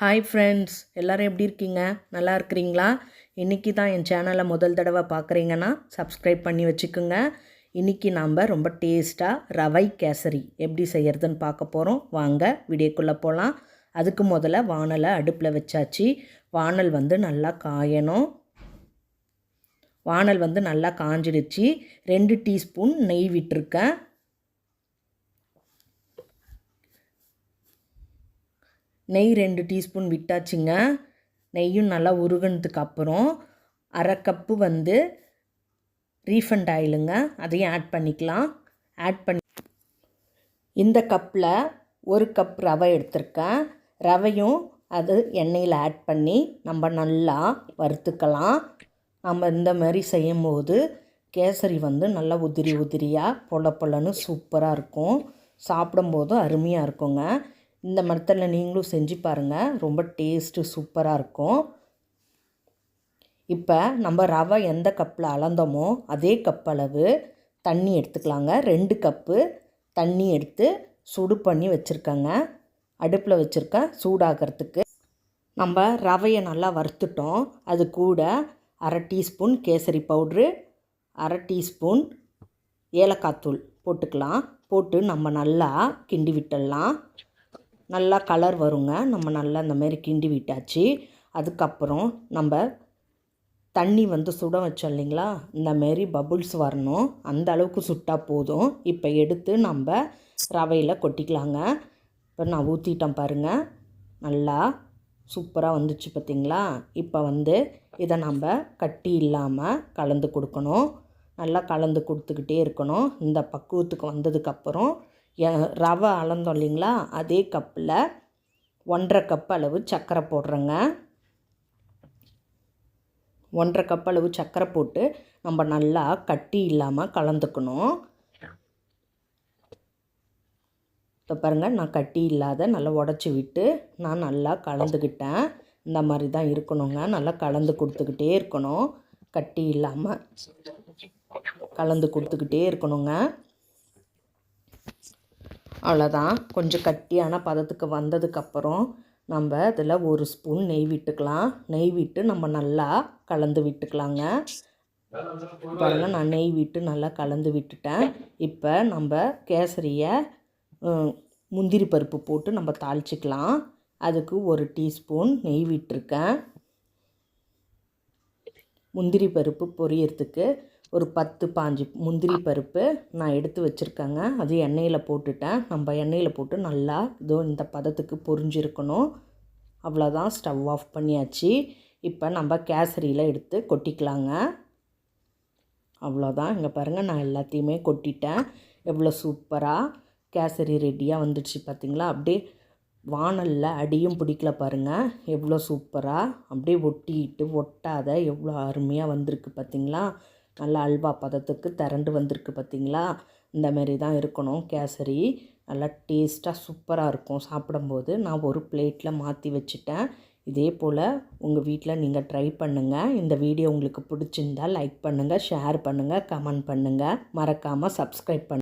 Hi friends எல்லோரும் எப்படி இருக்கீங்க? நல்லா இருக்கிறீங்களா? இன்றைக்கி தான் என் சேனலை முதல் தடவை பார்க்குறீங்கன்னா சப்ஸ்கிரைப் பண்ணி வச்சுக்கோங்க. இன்றைக்கி நாம் ரொம்ப டேஸ்ட்டாக ரவை கேசரி எப்படி செய்கிறதுன்னு பார்க்க போகிறோம் வாங்க வீடியோக்குள்ளே போகலாம் அதுக்கு முதல்ல வானலை அடுப்பில் வச்சாச்சு. வானல் வந்து நல்லா காயணும். வானல் வந்து நல்லா காஞ்சிடுச்சு. ரெண்டு டீஸ்பூன் நெய் விட்டுருக்கேன். நெய் ரெண்டு டீஸ்பூன் விட்டாச்சுங்க. நெய்யும் நல்லா உருகினதுக்கு அப்புறம் அரை கப்பு வந்து ரீஃபண்ட் ஆயிலுங்க. அதையும் ஆட் பண்ணிக்கலாம். ஆட் பண்ணி இந்த கப்பில் ஒரு கப் ரவை எடுத்திருக்கேன். ரவையும் அது எண்ணெயில் ஆட் பண்ணி நம்ம நல்லா வறுத்துக்கலாம். நம்ம இந்த மாதிரி செய்யும்போது கேசரி வந்து நல்லா உதிரி உதிரியாக பொல பொலன்னு சூப்பராக இருக்கும். சாப்பிடும்போதும் அருமையாக இருக்குங்க. இந்த மெத்தடில் நீங்களும் செஞ்சு பாருங்கள் ரொம்ப டேஸ்ட்டு சூப்பராக இருக்கும். இப்போ நம்ம ரவை எந்த கப்பில் அளந்தோமோ அதே கப் அளவு தண்ணி எடுத்துக்கலாங்க. ரெண்டு கப்பு தண்ணி எடுத்து சுடு பண்ணி வச்சுருக்கேங்க. அடுப்பில் வச்சுருக்கேன் சூடாகிறதுக்கு. நம்ம ரவையை நல்லா வறுத்துட்டோம். அது கூட அரை டீஸ்பூன் கேசரி பவுட்ரு அரை டீஸ்பூன் ஏலக்காய் தூள் போட்டுக்கலாம். போட்டு நம்ம நல்லா கிண்டி விட்டுடலாம். நல்லா கலர் வருங்க. நம்ம நல்லா இந்த மாதிரி கிண்டி விட்டாச்சு. அதுக்கப்புறம் நம்ம தண்ணி வந்து சுட வச்சோம் இல்லைங்களா? இந்த மாரி பபுள்ஸ் வரணும். அந்த அளவுக்கு சுட்டால் போதும். இப்போ எடுத்து நம்ம ரவையில் கொட்டிக்கலாங்க. இப்போ நான் ஊற்றிட்டேன் பாருங்கள் நல்லா சூப்பராக வந்துச்சு பார்த்திங்களா இப்போ வந்து இதை நம்ம கட்டி இல்லாமல் கலந்து கொடுக்கணும். நல்லா கலந்து கொடுத்துக்கிட்டே இருக்கணும். இந்த பக்குவத்துக்கு வந்ததுக்கப்புறம் ரவை அளந்தோம் இல்லைங்களா? அதே கப்பில் ஒன்றரை கப் அளவு சர்க்கரை போடுறேங்க. ஒன்றரை கப் அளவு சர்க்கரை போட்டு நம்ம நல்லா கட்டி இல்லாமல் கலந்துக்கணும். இப்போ பாருங்கள் நான் கட்டி இல்லாத நல்லா உடச்சி விட்டு நான் நல்லா கலந்துக்கிட்டேன். இந்த மாதிரி தான் இருக்கணுங்க. நல்லா கலந்து கொடுத்துக்கிட்டே இருக்கணும். கட்டி இல்லாமல் கலந்து கொடுத்துக்கிட்டே இருக்கணுங்க. அவ்வளோதான் கொஞ்சம் கட்டியான பதத்துக்கு வந்ததுக்கப்புறம் நம்ம இதில் ஒரு ஸ்பூன் நெய் விட்டுக்கலாம். நெய் விட்டு நம்ம நல்லா கலந்து விட்டுக்கலாங்க. பாருங்கள் நான் நெய் விட்டு நல்லா கலந்து விட்டுட்டேன். இப்போ நம்ம கேசரியை முந்திரி பருப்பு போட்டு நம்ம தாளிச்சிக்கலாம். அதுக்கு ஒரு டீஸ்பூன் நெய் விட்டுருக்கேன். முந்திரி பருப்பு பொரியறதுக்கு ஒரு பத்து பாஞ்சு முந்திரி பருப்பு நான் எடுத்து வச்சுருக்கேங்க. அது எண்ணெயில் போட்டுட்டேன். நம்ம எண்ணெயில் போட்டு நல்லா இதோ இந்த பதத்துக்கு பொரிஞ்சிருக்கணும். அவ்வளோதான் ஸ்டவ் ஆஃப் பண்ணியாச்சு. இப்போ நம்ம கேசரியில் எடுத்து கொட்டிக்கலாங்க. அவ்வளோதான் இங்கே பாருங்கள் நான் எல்லாத்தையுமே கொட்டிட்டேன். எவ்வளோ சூப்பராக கேசரி ரெடியாக வந்துடுச்சு பார்த்திங்களா அப்படியே வானலில் அடியும் பிடிக்கல பாருங்கள் எவ்வளோ சூப்பராக அப்படியே ஒட்டிட்டு ஒட்டாத எவ்வளோ அருமையாக வந்திருக்கு பார்த்திங்களா நல்லா அல்வா பதத்துக்கு திரண்டு வந்திருக்கு பார்த்திங்களா? இந்தமாரி தான் இருக்கணும். கேசரி நல்லா டேஸ்ட்டாக சூப்பராக இருக்கும். சாப்பிடும்போது நான் ஒரு பிளேட்டில் மாற்றி வச்சுட்டேன். இதே போல் உங்கள் வீட்டில் நீங்கள் ட்ரை பண்ணுங்கள் இந்த வீடியோ உங்களுக்கு பிடிச்சிருந்தால் லைக் பண்ணுங்கள் ஷேர் பண்ணுங்கள் கமெண்ட் பண்ணுங்கள் மறக்காமல் சப்ஸ்கிரைப் பண்ணுங்கள்